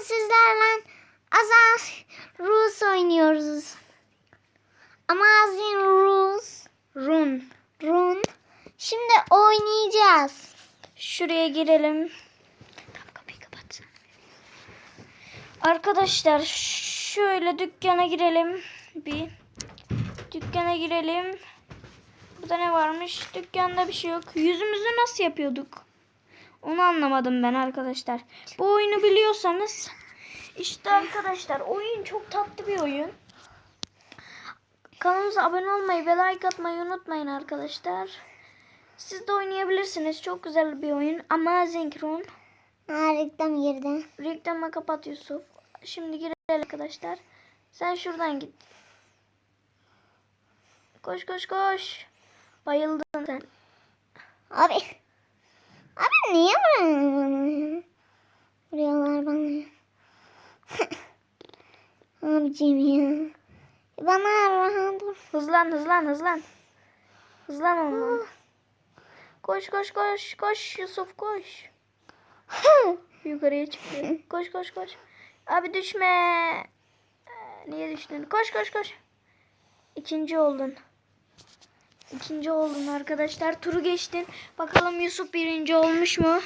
bugün sizlerle Azaz Rus oynuyoruz. Amazing Rus. Run. Run. Şimdi oynayacağız. Şuraya girelim. Tamam kapıyı kapat. Arkadaşlar şöyle dükkana girelim. Bir. Dükkana girelim. Burada ne varmış? Dükkanda bir şey yok. Yüzümüzü nasıl yapıyorduk? Onu anlamadım ben arkadaşlar. Bu oyunu biliyorsanız işte arkadaşlar oyun çok tatlı bir oyun. Kanalımıza abone olmayı ve like atmayı unutmayın arkadaşlar. Siz de oynayabilirsiniz. Çok güzel bir oyun. Amazing Run. Ha, reklam girdi. Reklamı kapat Yusuf. Şimdi girelim arkadaşlar. Sen şuradan git. Koş koş koş. Bayıldın sen. Abi. Abi niye vuruyorlar bana? Vuruyorlar bana. Abicim ya. Bana rahat dur. Hızlan hızlan hızlan. Hızlan oğlum. Koş koş koş koş Yusuf koş. Yukarıya çıktı. Koş koş koş. Abi düşme. Niye düştün? Koş koş koş. İkinci oldun. İkinci oldun arkadaşlar. Turu geçtin. Bakalım Yusuf birinci olmuş mu?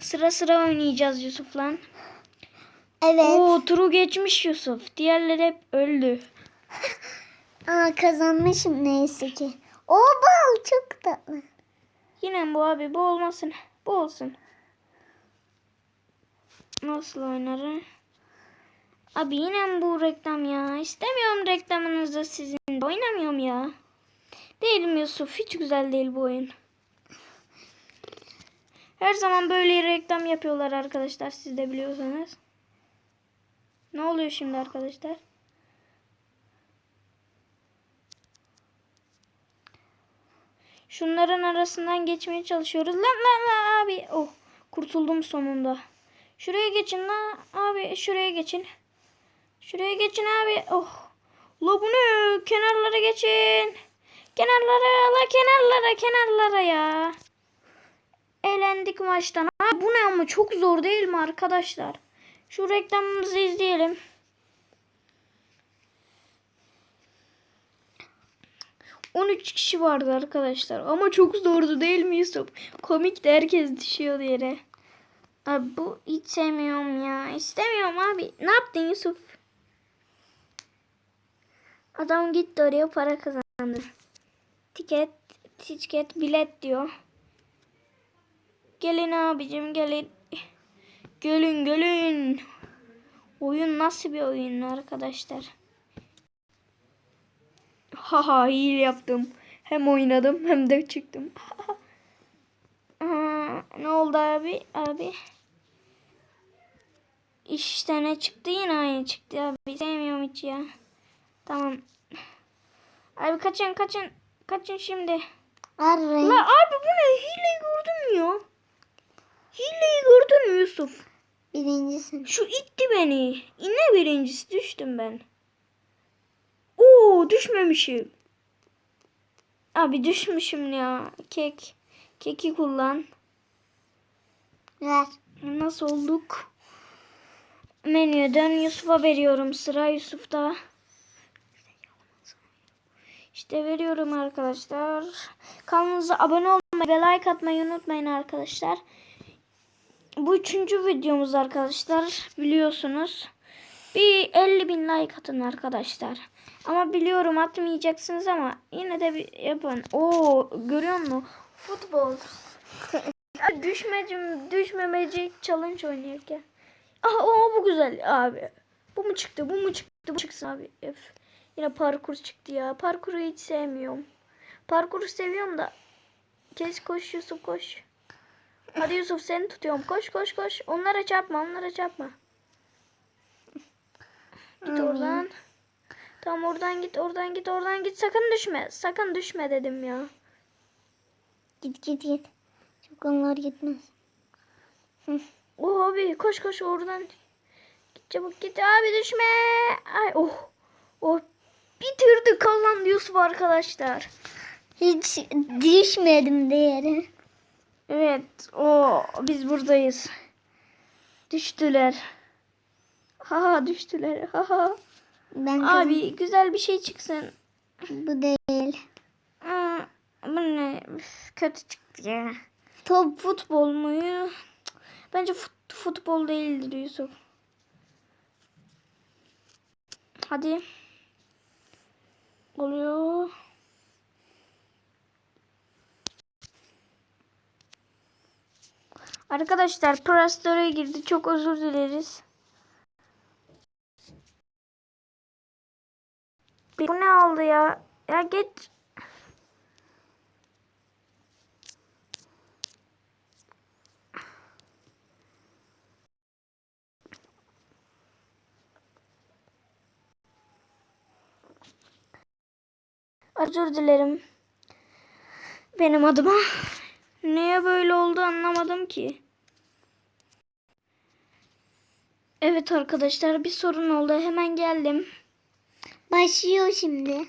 Sıra sıra oynayacağız Yusuf'la. evet. Oo turu geçmiş Yusuf. Diğerleri hep öldü. Aa, kazanmışım neyse ki. O bal çok tatlı. Yine bu abi bu olmasın. Bu olsun. Nasıl oynarım? Abi yine bu reklam ya? İstemiyorum reklamınızı sizin. Oynamıyorum ya. Değilim Yusuf. Hiç güzel değil bu oyun. Her zaman böyle reklam yapıyorlar arkadaşlar. Siz de biliyorsanız. Ne oluyor şimdi arkadaşlar? Şunların arasından geçmeye çalışıyoruz. Lan lan lan abi. Oh kurtuldum sonunda. Şuraya geçin lan abi. Şuraya geçin. Şuraya geçin abi. Oh. La bu ne? Kenarlara geçin. Kenarlara la kenarlara kenarlara ya. Eğlendik maçtan. Abi bu ne ama çok zor değil mi arkadaşlar? Şu reklamımızı izleyelim. On üç kişi vardı arkadaşlar. Ama çok zordu değil mi Yusuf? Komikti herkes düşüyordu yere. Abi bu hiç sevmiyorum ya. İstemiyorum abi. Ne yaptın Yusuf? Adam gitti oraya para kazandı. Tiket, tiket, bilet diyor. Gelin abicim gelin. Gelin gelin. Oyun nasıl bir oyun arkadaşlar? Haha hile yaptım. Hem oynadım hem de çıktım. Aa, ne oldu abi? Abi. İşte ne çıktı yine aynı çıktı abi. Sevmiyorum hiç ya. Tamam. Abi kaçın kaçın. Kaçın şimdi. Arayın. La abi bu ne? Hileyi gördün mü ya? Hileyi gördün mü Yusuf? Birincisin. Şu itti beni. Yine birincisi düştüm ben. Oo düşmemişim. Abi düşmüşüm ya. Kek. Keki kullan. Ver. Nasıl olduk? Menüye dön. Yusuf'a veriyorum. Sıra Yusuf'ta. İşte veriyorum arkadaşlar. Kanalımıza abone olmayı ve like atmayı unutmayın arkadaşlar. Bu üçüncü videomuz arkadaşlar. Biliyorsunuz. Bir 50 bin like atın arkadaşlar. Ama biliyorum atmayacaksınız ama yine de bir yapın. Oo görüyor musun? Futbol. Düşmecim, düşmemeci challenge oynarken. Aha o bu güzel abi. Bu mu çıktı? Bu mu çıktı? Bu çıksın abi. Öf. Yine parkur çıktı ya. Parkuru hiç sevmiyorum. Parkuru seviyorum da. Kes koş Yusuf koş. Hadi Yusuf seni tutuyorum. Koş koş koş. Onlara çarpma onlara çarpma. Git oradan. Tamam oradan git oradan git oradan git. Sakın düşme. Sakın düşme dedim ya. Git git git. Çok onlar gitmez. Oh abi koş koş oradan. Git çabuk git abi düşme. Ay oh. Oh kalan Yusuf arkadaşlar. Hiç düşmedim değeri. Evet o biz buradayız. Düştüler. Haha düştüler. Haha. Ben kazan- Abi güzel bir şey çıksın. Bu değil. Aa, bu ne? Üf, kötü çıktı ya. Top Futbol mu? Bence fut- futbol değildir Yusuf. Hadi. Oluyor. Arkadaşlar Play Store'a girdi. Çok özür dileriz. Bu ne oldu ya? Ya geç. Özür dilerim. Benim adıma. Niye böyle oldu anlamadım ki. Evet arkadaşlar bir sorun oldu. Hemen geldim. başlıyor şimdi.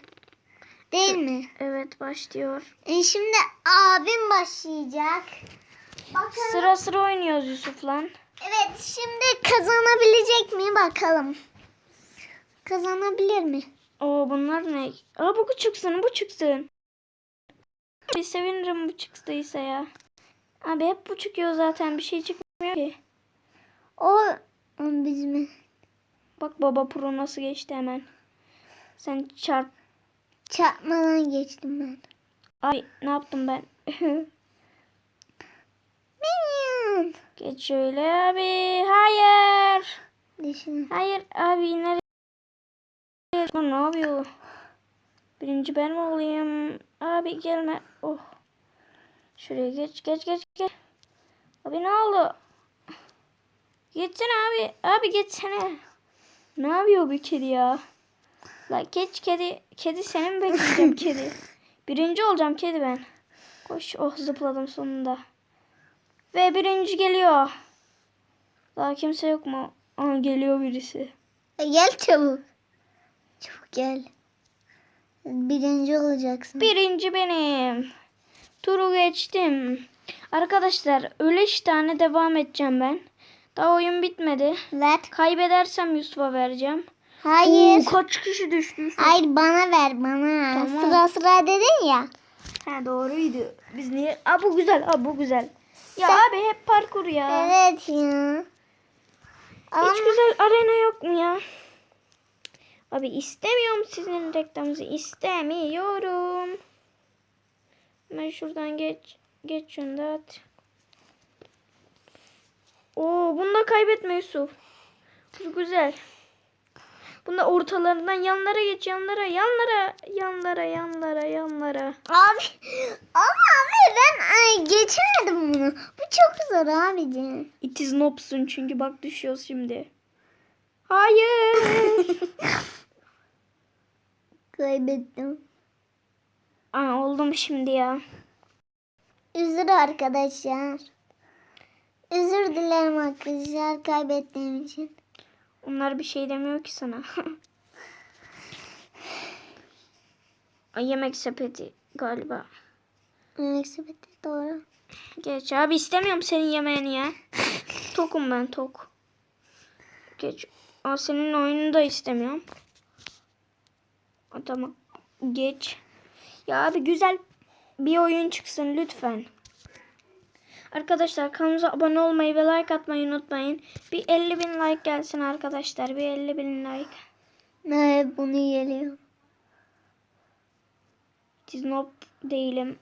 Değil mi? Evet başlıyor. E şimdi abim başlayacak. Bakın. Sıra sıra oynuyoruz Yusuf'la. Evet şimdi kazanabilecek mi bakalım. Kazanabilir mi? Oo bunlar ne? Aa bu çıksın bu çıksın. Bir sevinirim bu çıktıysa ya. Abi hep bu çıkıyor zaten bir şey çıkmıyor ki. O bizim Bak baba pro nasıl geçti hemen. Sen çarp. çarpmadan geçtim ben. Ay ne yaptım ben? Benim. Geç şöyle abi. Hayır. Düşün. Hayır abi nereye? Lan ne yapıyor? Birinci ben mi olayım? Abi gelme. Oh. Şuraya geç geç geç geç. Abi ne oldu? Geçsene abi. Abi geçsene. Ne yapıyor bu kedi ya? La geç kedi. Kedi seni mi bekleyeceğim kedi? Birinci olacağım kedi ben. Koş. Oh zıpladım sonunda. Ve birinci geliyor. Daha kimse yok mu? Aa geliyor birisi. E, gel çabuk. Çabuk gel. Birinci olacaksın. Birinci benim. Turu geçtim. Arkadaşlar öyle tane devam edeceğim ben. Daha oyun bitmedi. Ver. Kaybedersem Yusuf'a vereceğim. Hayır. Oo, kaç kişi düştü Yusuf? Hayır bana ver bana. Tamam. Sıra sıra dedin ya. Ha doğruydu. Biz niye? Aa bu güzel. Aa bu güzel. Ya Sen- abi hep parkur ya. Evet ya. Ama Hiç güzel arena yok mu ya? Abi istemiyorum sizin reklamınızı. istemiyorum. Ben şuradan geç. Geç şunu da at. Oo, bunu da kaybetme Yusuf. Bu güzel. Bunda ortalarından yanlara geç yanlara yanlara yanlara yanlara yanlara. abi ama abi ben ay, geçemedim bunu. Bu çok zor abici. It is nopsun çünkü bak düşüyoruz şimdi. Hayır. Kaybettim. Aa, oldum şimdi ya. Üzür arkadaşlar. Özür dilerim arkadaşlar kaybettiğim için. Onlar bir şey demiyor ki sana. Yemek sepeti galiba. Yemek sepeti doğru. Geç abi istemiyorum senin yemeğini ya. Tokum ben tok. Geç. Aa, senin oyununu da istemiyorum. Aa, tamam. Geç. Ya abi güzel bir oyun çıksın lütfen. Arkadaşlar kanalımıza abone olmayı ve like atmayı unutmayın. Bir 50 bin like gelsin arkadaşlar. Bir 50 bin like. Ne bunu geliyor. It is noob değilim.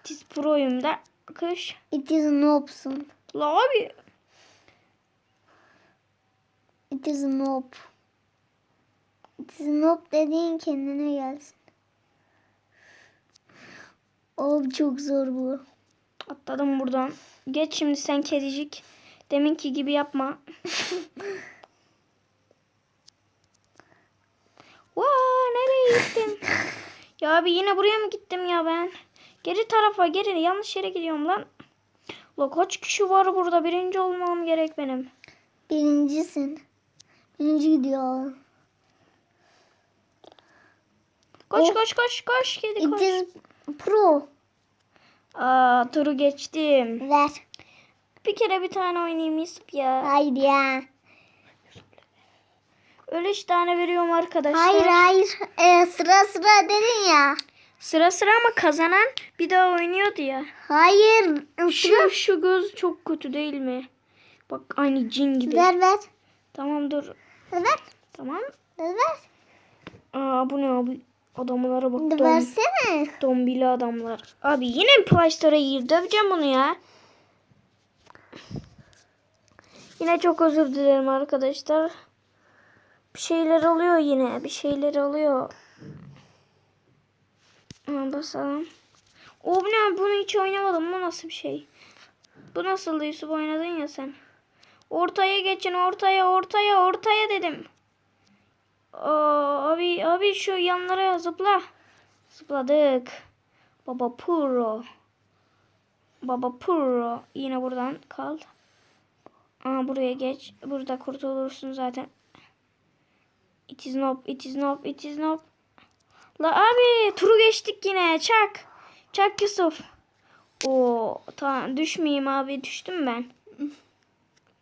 It is pro'yum da. Kış. It is noobsun. La abi. It is noob. It is noob dediğin kendine gelsin. Oğlum çok zor bu. Atladım buradan. Geç şimdi sen kedicik. Deminki gibi yapma. Vaa nereye gittim? ya abi yine buraya mı gittim ya ben? Geri tarafa geri yanlış yere gidiyorum lan. La kaç kişi var burada? Birinci olmam gerek benim. Birincisin. Birinci gidiyor. Koş Oh. koş koş koş kedi It koş. is pro. Aa turu geçtim. Ver. Bir kere bir tane oynayayım Yusuf ya. Haydi ya. Öyle işte tane veriyorum arkadaşlar. Hayır hayır. Ee, sıra sıra dedin ya. Sıra sıra ama kazanan bir daha oynuyordu ya. Hayır. Sıra. Şu, şu göz çok kötü değil mi? Bak aynı cin gibi. Ver ver. Tamam dur. Ver. Tamam. Ver. Aa bu ne abi? Adamlara bak. Dom, versene. dombili adamlar. Abi yine mi Play Store'a gir? Döveceğim bunu ya. Yine çok özür dilerim arkadaşlar. Bir şeyler oluyor yine. Bir şeyler oluyor. Ha, basalım. O ne? Bunu hiç oynamadım. Bu nasıl bir şey? Bu nasıldı Yusuf oynadın ya sen. Ortaya geçin ortaya ortaya ortaya dedim. Aa, abi abi şu yanlara zıpla. Zıpladık. Baba Puro. Baba Puro. Yine buradan kal. Aa, buraya geç. Burada kurtulursun zaten. It is nope, it is nope, it is nope. La abi turu geçtik yine. Çak. Çak Yusuf. Oo tamam düşmeyeyim abi. Düştüm ben.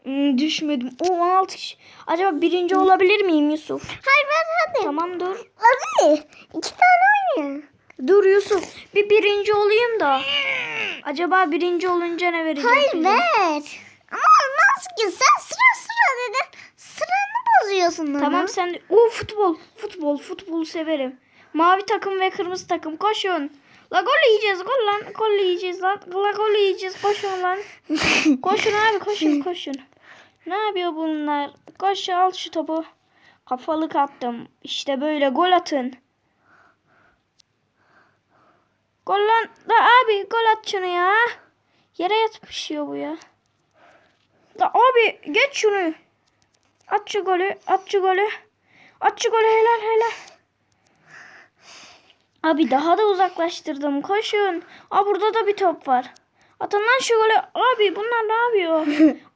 Hmm, düşmedim. O 16 kişi. Acaba birinci olabilir miyim Yusuf? Hayır ver hadi. Tamam dur. Hadi. İki tane oynuyor. Dur Yusuf. Bir birinci olayım da. Acaba birinci olunca ne verecek? Hayır bize? ver. Ama olmaz ki sen sıra sıra dedin. Sıranı bozuyorsun ama. Tamam sen de. Oo futbol. Futbol. Futbol severim. Mavi takım ve kırmızı takım koşun. La gol yiyeceğiz gol lan. Gol yiyeceğiz lan. La gol yiyeceğiz koşun lan. Koşun abi koşun koşun. Ne yapıyor bunlar? Koş al şu topu. Kafalık attım. İşte böyle gol atın. Gol lan. La abi gol at şunu ya. Yere yatmışıyor bu ya. La abi geç şunu. At şu golü. At şu golü. At şu golü helal helal. Abi daha da uzaklaştırdım. Koşun. Aa burada da bir top var. Şu golü. Abi bunlar ne yapıyor?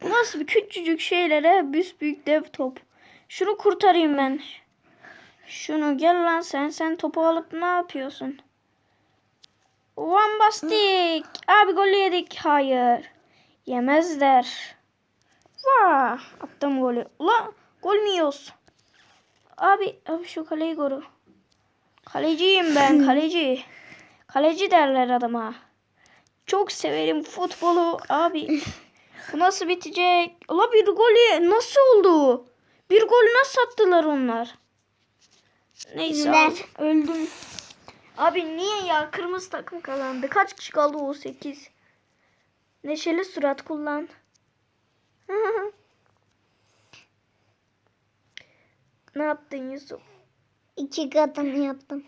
Bu nasıl bir küçücük şeylere büyük dev top. Şunu kurtarayım ben. Şunu gel lan sen. Sen topu alıp ne yapıyorsun? One bastik. Abi golü yedik. Hayır. Yemezler. Vah! Attım golü. Ulan gol mü yiyoruz? Abi, abi şu kaleyi koru. Kaleciyim ben kaleci. Kaleci derler adama. Çok severim futbolu abi. Bu nasıl bitecek? Ula bir golü nasıl oldu? Bir gol nasıl attılar onlar? Neyse abi, öldüm. Abi niye ya? Kırmızı takım kazandı. Kaç kişi kaldı? O 8. Neşeli surat kullan. ne yaptın Yusuf? İki katını yaptım.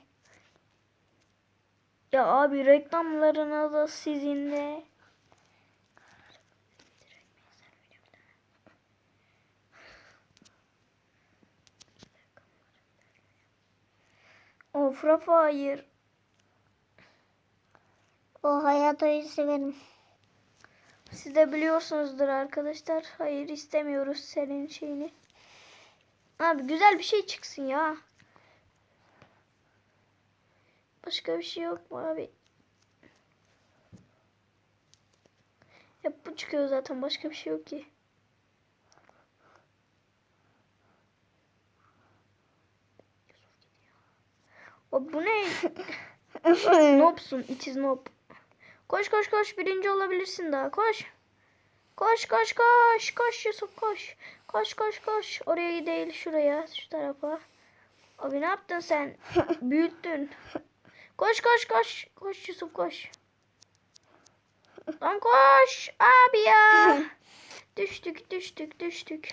Ya abi reklamlarına da sizinle. Of Rafa hayır. O hayat oyunu severim. Siz de biliyorsunuzdur arkadaşlar. Hayır istemiyoruz senin şeyini. Abi güzel bir şey çıksın ya. Başka bir şey yok mu abi? Hep bu çıkıyor zaten. Başka bir şey yok ki. O bu ne? Nopsun. It is nop. Koş koş koş. Birinci olabilirsin daha. Koş. Koş koş koş. Koş Yusuf koş. Koş koş koş. Oraya değil şuraya. Şu tarafa. Abi ne yaptın sen? Büyüttün. Koş koş koş. Koş Yusuf koş. Lan koş. Abi ya. düştük düştük düştük.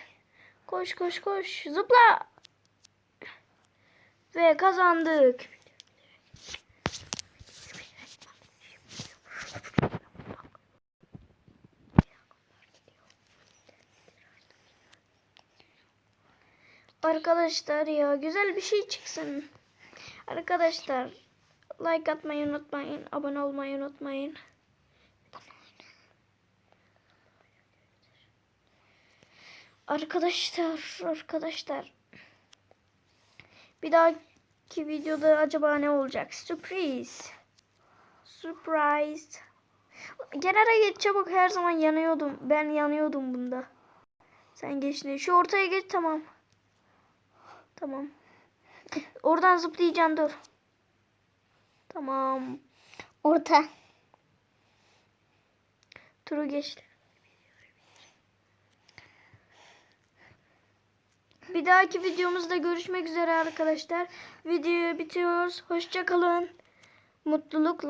Koş koş koş. Zıpla. Ve kazandık. Arkadaşlar ya güzel bir şey çıksın. Arkadaşlar like atmayı unutmayın. Abone olmayı unutmayın. Arkadaşlar, arkadaşlar. Bir dahaki videoda acaba ne olacak? Sürpriz. Surprise. Kenara geç çabuk her zaman yanıyordum. Ben yanıyordum bunda. Sen geç ne? Şu ortaya geç tamam. Tamam. Oradan zıplayacaksın dur. Tamam. Orta. Turu geçti. Bir dahaki videomuzda görüşmek üzere arkadaşlar. Videoyu bitiriyoruz. Hoşça kalın. Mutlulukla